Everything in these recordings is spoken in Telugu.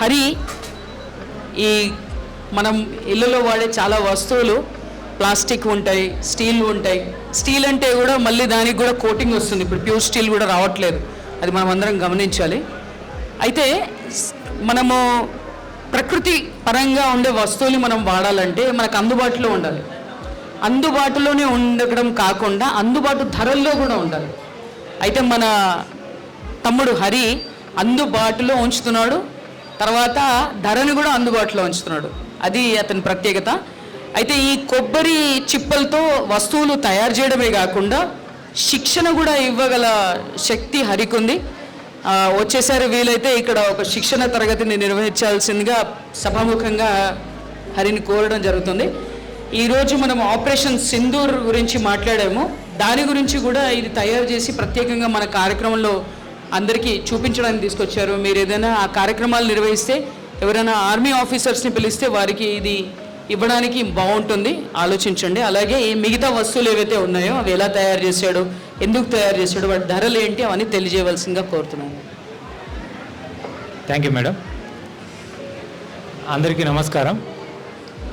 హరి ఈ మనం ఇళ్ళలో వాడే చాలా వస్తువులు ప్లాస్టిక్ ఉంటాయి స్టీల్ ఉంటాయి. స్టీల్ అంటే కూడా మళ్ళీ దానికి కూడా కోటింగ్ వస్తుంది. ఇప్పుడు ప్యూర్ స్టీల్ కూడా రావట్లేదు. అది మనం అందరం గమనించాలి. అయితే మనము ప్రకృతి పరంగా ఉండే వస్తువులు మనం వాడాలంటే మనకు అందుబాటులో ఉండాలి. అందుబాటులోనే ఉండడం కాకుండా అందుబాటు ధరల్లో కూడా ఉండాలి. అయితే మన తమ్ముడు హరి అందుబాటులో ఉంచుతున్నాడు. తర్వాత ధరని కూడా అందుబాటులో ఉంచుతున్నాడు. అది అతని ప్రత్యేకత. అయితే ఈ కొబ్బరి చిప్పలతో వస్తువులు తయారు చేయడమే కాకుండా శిక్షణ కూడా ఇవ్వగల శక్తి హరికుంది వచ్చేసారి వీలైతే ఇక్కడ ఒక శిక్షణ తరగతిని నిర్వహించాల్సిందిగా సభాముఖంగా హరిని కోరడం జరుగుతుంది. ఈరోజు మనం ఆపరేషన్ సింధూర్ గురించి మాట్లాడాము. దాని గురించి కూడా ఇది తయారు చేసి ప్రత్యేకంగా మన కార్యక్రమంలో అందరికీ చూపించడానికి తీసుకొచ్చారు. మీరు ఏదైనా ఆ కార్యక్రమాలు నిర్వహిస్తే ఎవరైనా ఆర్మీ ఆఫీసర్స్ని పిలిస్తే వారికి ఇది ఇవ్వడానికి బాగుంటుంది. ఆలోచించండి. అలాగే ఈ మిగతా వస్తువులు ఏవైతే ఉన్నాయో అవి ఎలా తయారు చేశాడు ఎందుకు తయారు చేశాడు వాటి ధరలు ఏంటి అవన్నీ తెలియజేయవలసిందిగా కోరుతున్నాను. థ్యాంక్ యూ మేడం అందరికీ నమస్కారం.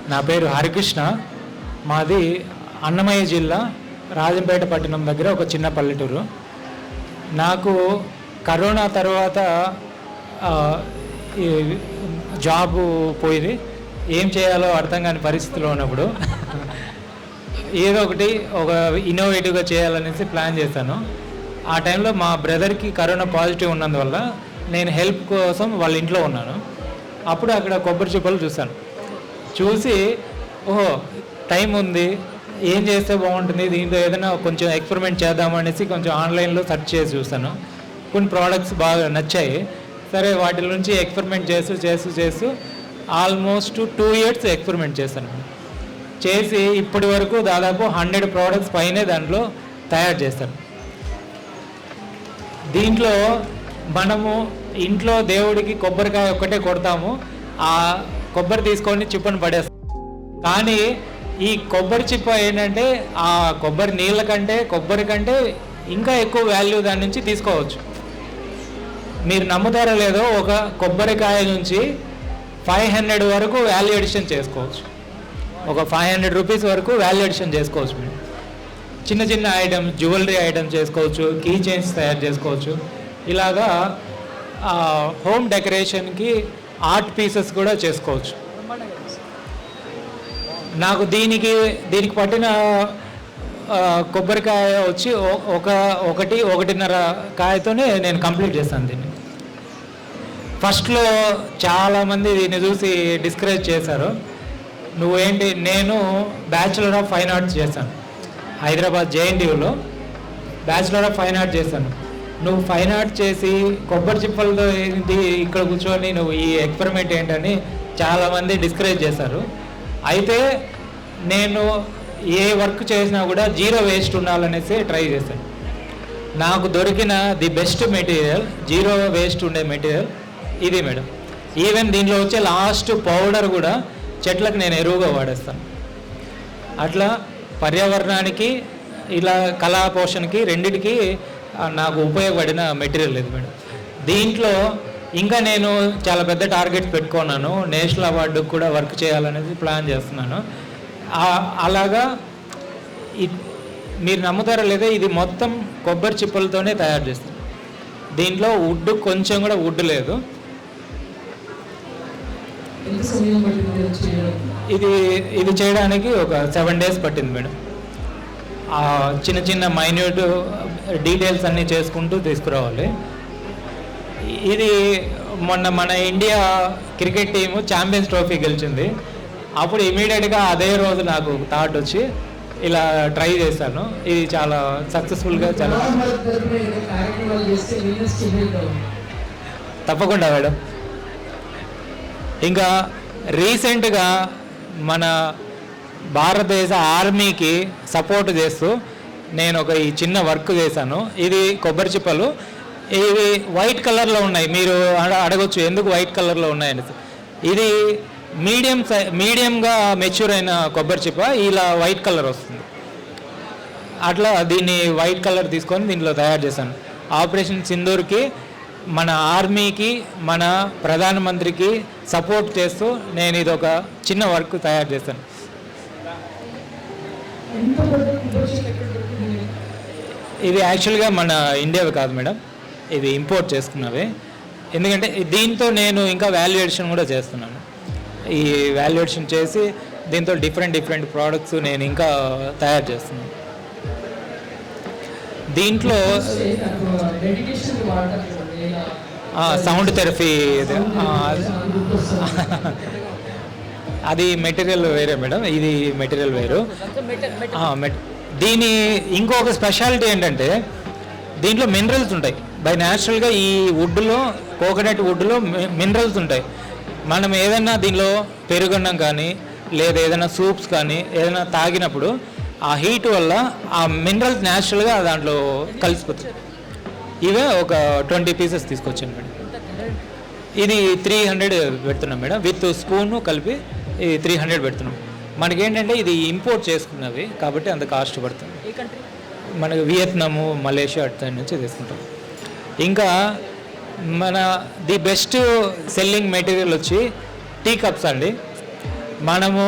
నా పేరు హరికృష్ణ. మాది అన్నమయ్య జిల్లా రాజంపేట పట్టణం దగ్గర ఒక చిన్న పల్లెటూరు. నాకు కరోనా తర్వాత జాబ్ జాబు పోయింది. ఏం చేయాలో అర్థం కాని పరిస్థితిలో ఉన్నప్పుడు ఏదో ఒకటి ఒక ఇన్నోవేటివ్గా చేయాలనేసి ప్లాన్ చేశాను. ఆ టైంలో మా బ్రదర్కి కరోనా పాజిటివ్ ఉన్నందువల్ల నేను హెల్ప్ కోసం వాళ్ళ ఇంట్లో ఉన్నాను. అప్పుడు అక్కడ కొబ్బరి చిప్పలు చూశాను. చూసి ఓహో టైం ఉంది. ఏం చేస్తే బాగుంటుంది? దీంతో ఏదైనా కొంచెం ఎక్స్పెరిమెంట్ చేద్దామనేసి కొంచెం ఆన్లైన్లో సెర్చ్ చేసి చూస్తాను కొన్ని ప్రోడక్ట్స్ బాగా నచ్చాయి. సరే వాటి నుంచి ఎక్స్పెరిమెంట్ చేస్తూ చేస్తూ చేస్తూ ఆల్మోస్ట్ టూ ఇయర్స్ ఎక్స్పెరిమెంట్ చేశాను. చేసి ఇప్పటి వరకు దాదాపు హండ్రెడ్ ప్రోడక్ట్స్ పైనే దాంట్లో తయారు చేస్తాను దీంట్లో మనము ఇంట్లో దేవుడికి కొబ్బరికాయ ఒక్కటే కొడతాము. ఆ కొబ్బరి తీసుకొని చిప్పను పడేస్తాం. కానీ ఈ కొబ్బరి చిప్ప ఏంటంటే ఆ కొబ్బరి నీళ్ళ కంటే కొబ్బరి కంటే ఇంకా ఎక్కువ వాల్యూ దాని నుంచి తీసుకోవచ్చు. మీరు నమ్ముతారో లేదో ఒక కొబ్బరికాయ నుంచి ఫైవ్ హండ్రెడ్ వరకు వాల్యూ ఎడిషన్ చేసుకోవచ్చు. ఒక ఫైవ్ హండ్రెడ్ రూపీస్ వరకు వాల్యూ ఎడిషన్ చేసుకోవచ్చు మీరు. చిన్న చిన్న ఐటమ్స్ జ్యువెలరీ ఐటమ్స్ చేసుకోవచ్చు కీ చైన్స్ తయారు చేసుకోవచ్చు. ఇలాగా హోమ్ డెకరేషన్కి ఆర్ట్ పీసెస్ కూడా చేసుకోవచ్చు. నాకు దీనికి దీనికి పట్టిన కొబ్బరికాయ వచ్చి ఒక ఒకటి ఒకటిన్నర కాయతోనే నేను కంప్లీట్ చేస్తాను దీన్ని. ఫస్ట్లో చాలామంది దీన్ని చూసి డిస్కరేజ్ చేశారు. నువ్వేంటి నేను బ్యాచులర్ ఆఫ్ ఫైన్ ఆర్ట్స్ చేశాను. హైదరాబాద్ జేఎన్టీయూలో బ్యాచులర్ ఆఫ్ ఫైన్ ఆర్ట్స్ చేశాను. నువ్వు ఫైన్ ఆర్ట్స్ చేసి కొబ్బరి చిప్పలతో ఏంటి ఇక్కడ కూర్చొని నువ్వు ఈ ఎక్స్పెరిమెంట్ ఏంటని చాలామంది డిస్కరేజ్ చేశారు. అయితే నేను ఏ వర్క్ చేసినా కూడా జీరో వేస్ట్ ఉండాలనేసి ట్రై చేశాను. నాకు దొరికిన the best material zero waste ఉండే మెటీరియల్ ఇది మేడం. ఈవెన్ దీంట్లో వచ్చే లాస్ట్ పౌడర్ కూడా చెట్లకు నేను ఎరువుగా వాడేస్తాను. అట్లా పర్యావరణానికి ఇలా కళా పోషణకి రెండిటికి నాకు ఉపయోగపడిన మెటీరియల్ ఇది మేడం. దీంట్లో ఇంకా నేను చాలా పెద్ద టార్గెట్స్ పెట్టుకున్నాను. నేషనల్ అవార్డుకు కూడా వర్క్ చేయాలనేది ప్లాన్ చేస్తున్నాను. అలాగా మీరు నమ్ముతారో లేదో ఇది మొత్తం కొబ్బరి చిప్పలతోనే తయారు చేస్తాం దీంట్లో వుడ్ కొంచెం కూడా వుడ్ లేదు. ఇది ఇది చేయడానికి ఒక సెవెన్ డేస్ పట్టింది మేడం. చిన్న చిన్న మైన్యూట్ డీటెయిల్స్ అన్నీ చేసుకుంటూ తీసుకురావాలి. ఇది మొన్న మన India cricket team champions trophy గెలిచింది. అప్పుడు ఇమీడియట్గా అదే రోజు నాకు థాట్ వచ్చి ఇలా ట్రై చేశాను. ఇది చాలా సక్సెస్ఫుల్గా చాలా తప్పకుండా మేడం. ఇంకా రీసెంట్గా మన భారతదేశ ఆర్మీకి సపోర్ట్ చేస్తూ నేను ఒక ఈ చిన్న వర్క్ చేశాను. ఇది కొబ్బరి చిప్పలు. ఇవి వైట్ కలర్లో ఉన్నాయి. మీరు అడ- అడగొచ్చు ఎందుకు వైట్ కలర్లో ఉన్నాయని ఇది మీడియం సై మీడియంగా మెచ్యూర్ అయిన కొబ్బరి చిప్ప. ఇలా వైట్ కలర్ వస్తుంది. అట్లా దీన్ని వైట్ కలర్ తీసుకొని దీంట్లో తయారు చేశాను. ఆపరేషన్ సింధూర్కి మన ఆర్మీకి మన ప్రధానమంత్రికి సపోర్ట్ చేస్తూ నేను ఇది ఒక చిన్న వర్క్ తయారు చేస్తాను ఇది యాక్చువల్గా మన ఇండియావి కాదు మేడం. ఇది ఇంపోర్ట్ చేసుకున్నవి. ఎందుకంటే దీంతో నేను ఇంకా వాల్యుయేషన్ కూడా చేస్తున్నాను. ఈ వాల్యుయేషన్ చేసి దీంతో డిఫరెంట్ డిఫరెంట్ ప్రోడక్ట్స్ నేను ఇంకా తయారు చేస్తున్నాను. దీంట్లో సౌండ్ థెరపీ అది. మెటీరియల్ వేరే మేడం ఇది మెటీరియల్ వేరు. మెట్- దీని ఇంకొక స్పెషాలిటీ ఏంటంటే దీంట్లో మినరల్స్ ఉంటాయి. బై న్యాచురల్గా ఈ వుడ్లో కోకోనట్ వుడ్లో మినరల్స్ ఉంటాయి. మనం ఏదైనా దీనిలో పెరుగన్నం కానీ లేదా ఏదైనా సూప్స్ కానీ ఏదైనా తాగినప్పుడు ఆ హీట్ వల్ల ఆ మినరల్స్ న్యాచురల్గా దాంట్లో కలిసిపోతుంది ఇవే ఒక ట్వంటీ పీసెస్ తీసుకొచ్చాను మేడం. ఇది త్రీ హండ్రెడ్ పెడుతున్నాం మేడం. విత్ స్పూను కలిపి ఇది త్రీ హండ్రెడ్ పెడుతున్నాం. మనకేంటంటే ఇది ఇంపోర్ట్ చేసుకున్నవి కాబట్టి అంత కాస్ట్ పడుతుంది. మనకు వియత్నాము మలేషియా అటు నుంచి తీసుకుంటాం. ఇంకా మన ది బెస్ట్ సెల్లింగ్ మెటీరియల్ వచ్చి టీ కప్స్ అండి. మనము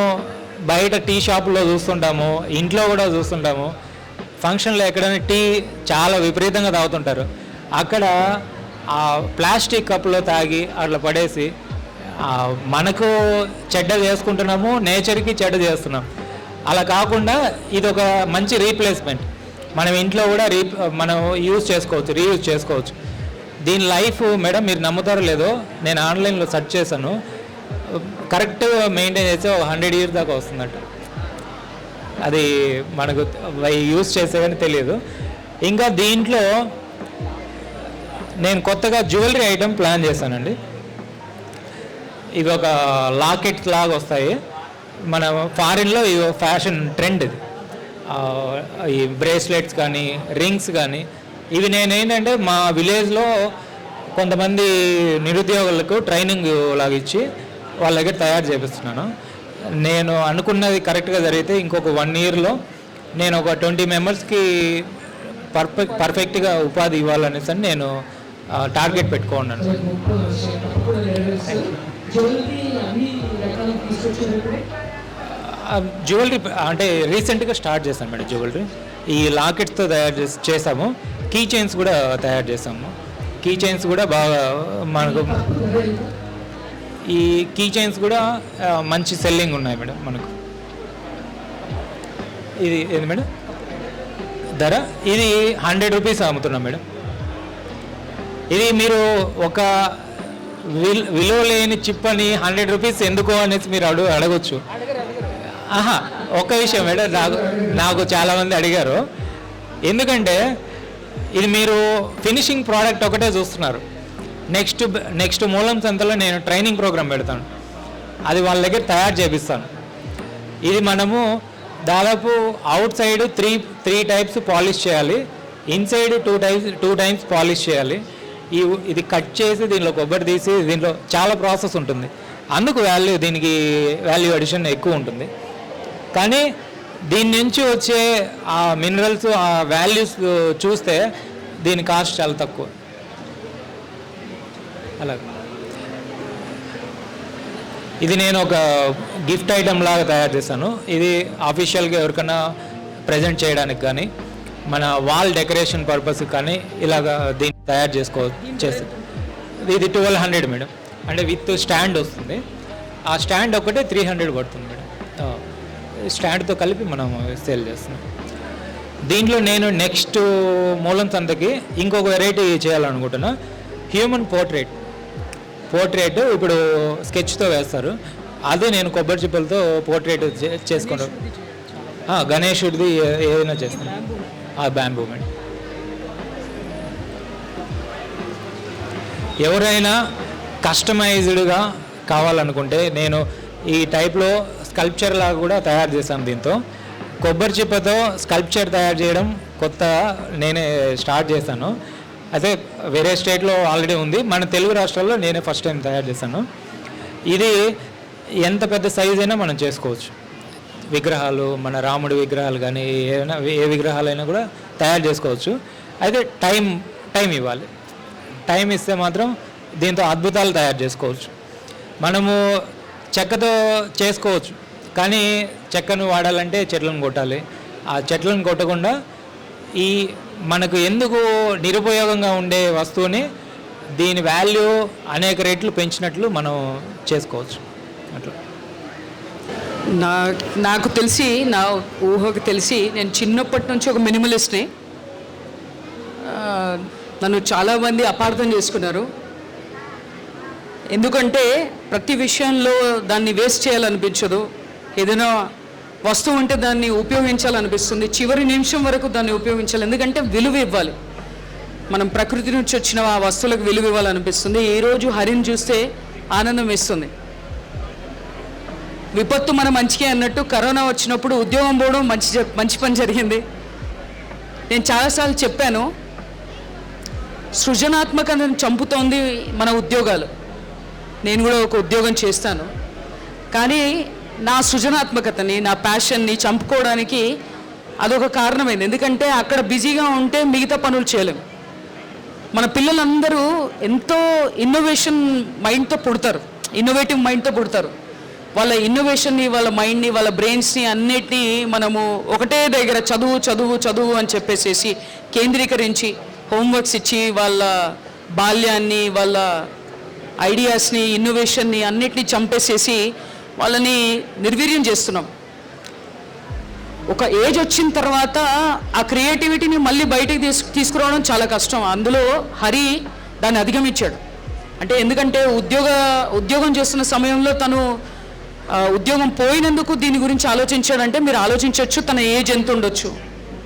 బయట టీ షాపులో చూస్తుంటాము ఇంట్లో కూడా చూస్తుంటాము. ఫంక్షన్లో ఎక్కడైనా టీ చాలా విపరీతంగా తాగుతుంటారు. అక్కడ ఆ ప్లాస్టిక్ కప్లో తాగి అట్లా పడేసి మనకు చెడ్డ చేసుకుంటున్నాము నేచర్కి చెడ్డ చేస్తున్నాం అలా కాకుండా ఇది ఒక మంచి రీప్లేస్మెంట్. మనం ఇంట్లో కూడా రీ మనం యూజ్ చేసుకోవచ్చు రీయూజ్ చేసుకోవచ్చు. దీని లైఫ్ మేడం మీరు నమ్ముతారో లేదో నేను ఆన్లైన్లో సెర్చ్ చేశాను. కరెక్ట్ మెయింటైన్ చేస్తే ఒక హండ్రెడ్ ఇయర్స్ దాకా వస్తుందట. అది మనకు యూస్ చేసేదని కానీ తెలియదు. ఇంకా దీంట్లో నేను కొత్తగా జ్యువెలరీ ఐటమ్ ప్లాన్ చేశానండి. ఇవి ఒక లాకెట్ లాగా వస్తాయి. మన ఫారిన్లో ఇవి ఫ్యాషన్ ట్రెండ్ ఇది. ఈ బ్రేస్లెట్స్ కానీ రింగ్స్ కానీ ఇవి నేను ఏంటంటే మా విలేజ్లో కొంతమంది నిరుద్యోగులకు ట్రైనింగ్ లాగా ఇచ్చి వాళ్ళ దగ్గర తయారు చేపిస్తున్నాను. నేను అనుకున్నది కరెక్ట్గా జరిగితే ఇంకొక వన్ ఇయర్లో నేను ఒక ట్వంటీ మెంబర్స్కి పర్ఫెక్ట్ పర్ఫెక్ట్గా ఉపాధి ఇవ్వాలనేసి అని నేను టార్గెట్ పెట్టుకున్నాను జ్యువెలరీ అంటే రీసెంట్గా స్టార్ట్ చేశాను మేడం జ్యువెలరీ. ఈ లాకెట్స్తో తయారు చేసి చేసాము కీ చైన్స్ కూడా తయారు చేసాము కీ చైన్స్ కూడా బాగా మనకు ఈ కీ చైన్స్ కూడా మంచి సెల్లింగ్ ఉన్నాయి మేడం మనకు. ఇది ఏంది మేడం? ధర? ఇది హండ్రెడ్ రూపీస్ అమ్ముతున్నాం మేడం. ఇది మీరు ఒక విల్ విలువ లేని చిప్ అని హండ్రెడ్ రూపీస్ ఎందుకు అనేసి మీరు అడుగు అడగొచ్చు. ఆహా ఒక్క విషయం మేడం నాకు నాకు చాలామంది అడిగారు. ఎందుకంటే ఇది మీరు ఫినిషింగ్ ప్రోడక్ట్ ఒకటే చూస్తున్నారు. నెక్స్ట్ నెక్స్ట్ మూలం సంతలో నేను ట్రైనింగ్ ప్రోగ్రామ్ పెడతాను. అది వాళ్ళ దగ్గర తయారు చేపిస్తాను. ఇది మనము దాదాపు outside three three types polish చేయాలి. Inside two types two times polish చేయాలి. ఈ ఇది కట్ చేసి దీనిలో కొబ్బరి తీసి దీంట్లో చాలా ప్రాసెస్ ఉంటుంది. అందుకు వాల్యూ దీనికి వాల్యూ అడిషన్ ఎక్కువ ఉంటుంది. కానీ దీని నుంచి వచ్చే ఆ మినరల్స్ ఆ వాల్యూస్ చూస్తే దీని కాస్ట్ చాలా తక్కువ. అలా ఇది నేను ఒక గిఫ్ట్ ఐటమ్ లాగా తయారు చేశాను. ఇది అఫీషియల్గా ఎవరికైనా ప్రజెంట్ చేయడానికి కానీ మన వాల్ డెకరేషన్ పర్పస్ కానీ ఇలాగా దీని తయారు చేసుకో చేసి ఇది ట్వెల్వ్ హండ్రెడ్ మేడం. అంటే విత్ స్టాండ్ వస్తుంది. ఆ స్టాండ్ ఒకటే త్రీ హండ్రెడ్ పడుతుంది మేడం. స్టాండ్తో కలిపి మనం సేల్ చేస్తున్నాం. దీంట్లో నేను నెక్స్ట్ మూలం సంతకి ఇంకొక వెరైటీ చేయాలనుకుంటున్నా. హ్యూమన్ పోర్ట్రేట్ పోర్ట్రేట్ ఇప్పుడు స్కెచ్తో వేస్తారు. అది నేను కొబ్బరి చిప్పలతో పోర్ట్రేట్ చేసుకుంటాను ఏ- ఏదైనా చేస్తాను. ఆ బ్యాంబూ మేడం. ఎవరైనా కస్టమైజ్డ్గా కావాలనుకుంటే నేను ఈ టైప్లో స్కల్ప్చర్ లాగా కూడా తయారు చేశాను దీంతో. కొబ్బరి చిప్పతో స్కల్ప్చర్ తయారు చేయడం కొత్త నేనే స్టార్ట్ చేశాను. అయితే వేరే స్టేట్లో ఆల్రెడీ ఉంది. మన తెలుగు రాష్ట్రాల్లో నేనే ఫస్ట్ టైం తయారు చేశాను. ఇది ఎంత పెద్ద సైజ్ అయినా మనం చేసుకోవచ్చు. విగ్రహాలు మన రాముడి విగ్రహాలు కానీ ఏమైనా ఏ విగ్రహాలైనా కూడా తయారు చేసుకోవచ్చు. అయితే టైం టైం ఇవ్వాలి. టైం ఇస్తే మాత్రం దీంతో అద్భుతాలు తయారు చేసుకోవచ్చు. మనము చెక్కతో చేసుకోవచ్చు. కానీ చెక్కను వాడాలంటే చెట్లను కొట్టాలి. ఆ చెట్లను కొట్టకుండా ఈ మనకు ఎందుకు నిరుపయోగంగా ఉండే వస్తువుని దీని వాల్యూ అనేక రేట్లు పెంచినట్లు మనం చేసుకోవచ్చు. అట్లా. నా నాకు తెలిసి నా ఊహకు తెలిసి నేను చిన్నప్పటి నుంచి ఒక మినిమలిస్ట్ని నన్ను చాలామంది అపార్థం చేసుకున్నారు. ఎందుకంటే ప్రతి విషయంలో దాన్ని వేస్ట్ చేయాలనిపించదు. ఏదైనా వస్తువు ఉంటే దాన్ని ఉపయోగించాలనిపిస్తుంది. చివరి నిమిషం వరకు దాన్ని ఉపయోగించాలి. ఎందుకంటే విలువ ఇవ్వాలి. మనం ప్రకృతి నుంచి వచ్చిన ఆ వస్తువులకు విలువ ఇవ్వాలనిపిస్తుంది. ఈరోజు హరిని చూస్తే ఆనందం ఇస్తుంది విపత్తు మన మంచికే అన్నట్టు కరోనా వచ్చినప్పుడు ఉద్యోగం పోవడం మంచి జ- మంచి పని జరిగింది. నేను చాలాసార్లు చెప్పాను. సృజనాత్మకతను చంపుతోంది మన ఉద్యోగాలు. నేను కూడా ఒక ఉద్యోగం చేస్తాను. కానీ నా సృజనాత్మకతని నా ప్యాషన్ని చంపుకోవడానికి అదొక కారణమైంది. ఎందుకంటే అక్కడ బిజీగా ఉంటే మిగతా పనులు చేయలేము మన పిల్లలందరూ ఎంతో ఇన్నోవేషన్ మైండ్తో పుడతారు. ఇన్నోవేటివ్ మైండ్తో పుడతారు. వాళ్ళ ఇన్నోవేషన్ని వాళ్ళ మైండ్ని వాళ్ళ బ్రెయిన్స్ని అన్నిటినీ మనము ఒకటే దగ్గర చదువు చదువు చదువు అని చెప్పేసేసి కేంద్రీకరించి హోంవర్క్స్ ఇచ్చి వాళ్ళ బాల్యాన్ని వాళ్ళ ఐడియాస్ని ఇన్నోవేషన్ని అన్నిటినీ చంపేసేసి వాళ్ళని నిర్వీర్యం చేస్తున్నాం. ఒక ఏజ్ వచ్చిన తర్వాత ఆ క్రియేటివిటీని మళ్ళీ బయటకు తీసు తీసుకురావడం చాలా కష్టం. అందులో హరి దాన్ని అధిగమించాడు. అంటే ఎందుకంటే ఉద్యోగ ఉద్యోగం చేస్తున్న సమయంలో తను ఉద్యోగం పోయినందుకు దీని గురించి ఆలోచించాడంటే మీరు ఆలోచించవచ్చు తన ఏజ్ ఎంత ఉండొచ్చు.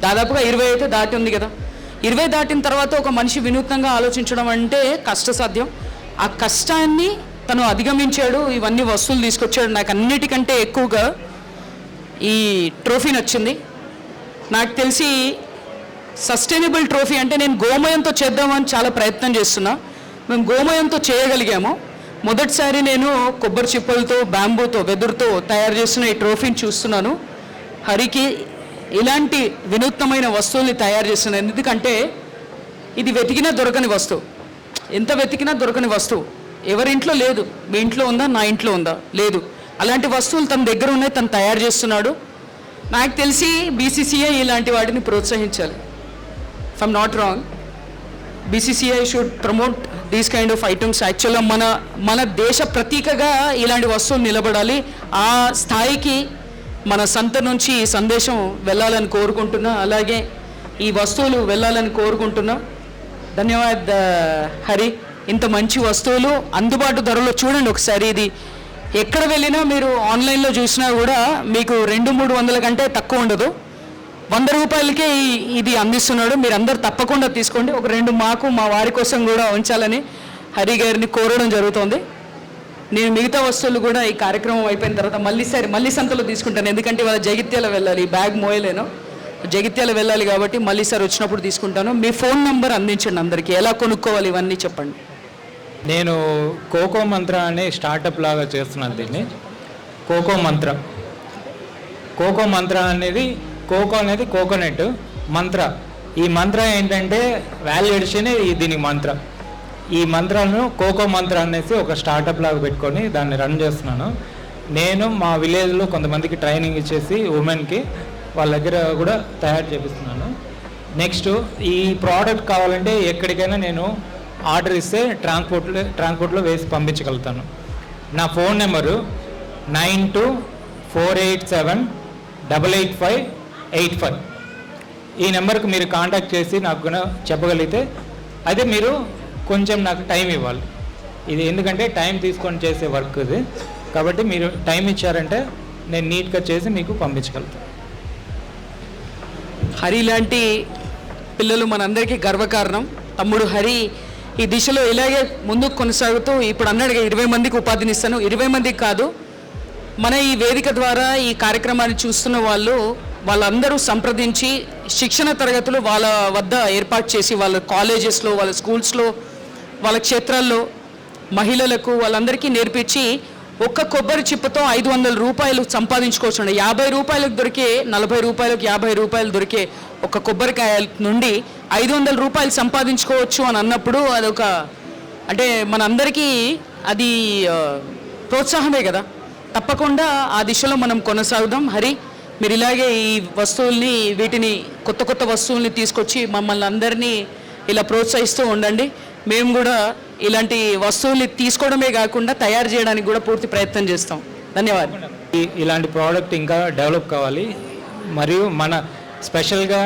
దాదాపుగా ఇరవై అయితే దాటి ఉంది కదా. ఇరవై దాటిన తర్వాత ఒక మనిషి వినూత్నంగా ఆలోచించడం అంటే కష్టసాధ్యం. ఆ కష్టాన్ని తను అధిగమించాడు ఇవన్నీ వస్తువులు తీసుకొచ్చాడు. నాకు అన్నిటికంటే ఎక్కువగా ఈ ట్రోఫీ నచ్చింది. నాకు తెలిసి సస్టైనబుల్ ట్రోఫీ అంటే నేను గోమయంతో చేద్దామని చాలా ప్రయత్నం చేస్తున్నా. మేము గోమయంతో చేయగలిగాము. మొదటిసారి నేను కొబ్బరి చిప్పలతో బ్యాంబూతో వెదురుతో తయారు చేస్తున్న ఈ ట్రోఫీని చూస్తున్నాను. హరికి ఇలాంటి వినూత్నమైన వస్తువుల్ని తయారు చేస్తున్నాను ఎందుకంటే ఇది వెతికినా దొరకని వస్తువు. ఎంత వెతికినా దొరకని వస్తువు. ఎవరింట్లో లేదు. మీ ఇంట్లో ఉందా? నా ఇంట్లో ఉందా? లేదు. అలాంటి వస్తువులు తన దగ్గర ఉన్నాయి. తను తయారు చేస్తున్నాడు. నాకు తెలిసి బీసీసీఐ ఇలాంటి వాటిని ప్రోత్సహించాలి. I'm not wrong BCCI should promote these kind of items యాక్చువల్గా మన మన దేశ ప్రతీకగా ఇలాంటి వస్తువులు నిలబడాలి. ఆ స్థాయికి మన సంత నుంచి ఈ సందేశం వెళ్ళాలని కోరుకుంటున్నా. అలాగే ఈ వస్తువులు వెళ్ళాలని కోరుకుంటున్నా. ధన్యవాద హరి. ఇంత మంచి వస్తువులు అందుబాటు ధరలో చూడండి ఒకసారి. ఇది ఎక్కడ వెళ్ళినా మీరు ఆన్లైన్లో చూసినా కూడా మీకు రెండు మూడు వందల కంటే తక్కువ ఉండదు. వంద రూపాయలకే ఇది అందిస్తున్నాడు. మీరు అందరు తప్పకుండా తీసుకోండి. ఒక రెండు మాకు మా వారి కోసం కూడా ఉంచాలని హరి గారిని కోరడం జరుగుతోంది. నేను మిగతా వస్తువులు కూడా ఈ కార్యక్రమం అయిపోయిన తర్వాత మళ్ళీ సరే మళ్ళీ సంతలో తీసుకుంటాను. ఎందుకంటే ఇవాళ జగిత్యాల వెళ్ళాలి బ్యాగ్ మోయలేను. జగిత్యాల వెళ్ళాలి కాబట్టి మళ్ళీ సార్ వచ్చినప్పుడు తీసుకుంటాను. మీ ఫోన్ నెంబర్ అందించండి అందరికీ. ఎలా కొనుక్కోవాలి ఇవన్నీ చెప్పండి. నేను కోకో మంత్ర అనే స్టార్టప్ లాగా చేస్తున్నాను దీన్ని. కోకో మంత్ర. కోకో మంత్ర అనేది కోకో అనేది కోకోనట్ మంత్ర. ఈ మంత్ర ఏంటంటే వాల్యూ ఎడిషన్ మంత్ర. ఈ మంత్రాలను కోకో మంత్ర అనేసి ఒక స్టార్టప్ లాగా పెట్టుకొని దాన్ని రన్ చేస్తున్నాను. నేను మా విలేజ్లో కొంతమందికి ట్రైనింగ్ ఇచ్చేసి ఉమెన్కి వాళ్ళ దగ్గర కూడా తయారు చేపిస్తున్నాను. నెక్స్ట్ ఈ ప్రోడక్ట్ కావాలంటే ఎక్కడికైనా నేను ఆర్డర్ ఇస్తే ట్రాన్స్పోర్ట్లో ట్రాన్స్పోర్ట్లో వేసి పంపించగలుగుతాను. నా phone number nine two four eight seven double eight five eight five ఈ నెంబర్కి మీరు కాంటాక్ట్ చేసి నాకు చెప్పగలిగితే అయితే మీరు కొంచెం నాకు టైం ఇవ్వాలి. ఇది ఎందుకంటే టైం తీసుకొని చేసే వర్క్ ఇది. కాబట్టి మీరు టైం ఇచ్చారంటే నేను నీట్గా చేసి మీకు పంపించగలుగుతాను హరి లాంటి పిల్లలు మనందరికీ గర్వకారణం. తమ్ముడు హరి ఈ దిశలో ఇలాగే ముందుకు కొనసాగుతూ ఇప్పుడు అన్నాడుగా ఇరవై మందికి ఉపాధిని ఇస్తాను. ఇరవై మందికి కాదు మన ఈ వేదిక ద్వారా ఈ కార్యక్రమాన్ని చూస్తున్న వాళ్ళు వాళ్ళందరూ సంప్రదించి శిక్షణ తరగతులు వాళ్ళ వద్ద ఏర్పాటు చేసి వాళ్ళ కాలేజెస్లో వాళ్ళ స్కూల్స్లో వాళ్ళ క్షేత్రాల్లో మహిళలకు వాళ్ళందరికీ నేర్పించి ఒక్క కొబ్బరి చిప్పతో ఐదు వందల రూపాయలు సంపాదించుకోవచ్చు యాభై రూపాయలకు దొరికే నలభై రూపాయలకు యాభై రూపాయలు దొరికే ఒక కొబ్బరికాయ నుండి ఐదు వందల రూపాయలు సంపాదించుకోవచ్చు అని అన్నప్పుడు అదొక అంటే మనందరికీ అది ప్రోత్సాహమే కదా. తప్పకుండా ఆ దిశలో మనం కొనసాగుదాం. హరి మీరు ఇలాగే ఈ వస్తువుల్ని వీటిని కొత్త కొత్త వస్తువుల్ని తీసుకొచ్చి మమ్మల్ని అందరినీ ఇలా ప్రోత్సహిస్తూ ఉండండి. మేము కూడా ఇలాంటి వస్తువుల్ని తీసుకోవడమే కాకుండా తయారు చేయడానికి కూడా పూర్తి ప్రయత్నం చేస్తాం. ధన్యవాదాలు. ఇలాంటి ప్రోడక్ట్ ఇంకా డెవలప్ కావాలి. మరియు మన స్పెషల్గా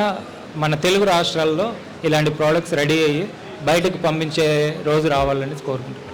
మన తెలుగు రాష్ట్రాల్లో ఇలాంటి ప్రోడక్ట్స్ రెడీ అయ్యి బయటకు పంపించే రోజు రావాలని కోరుకుంటున్నాను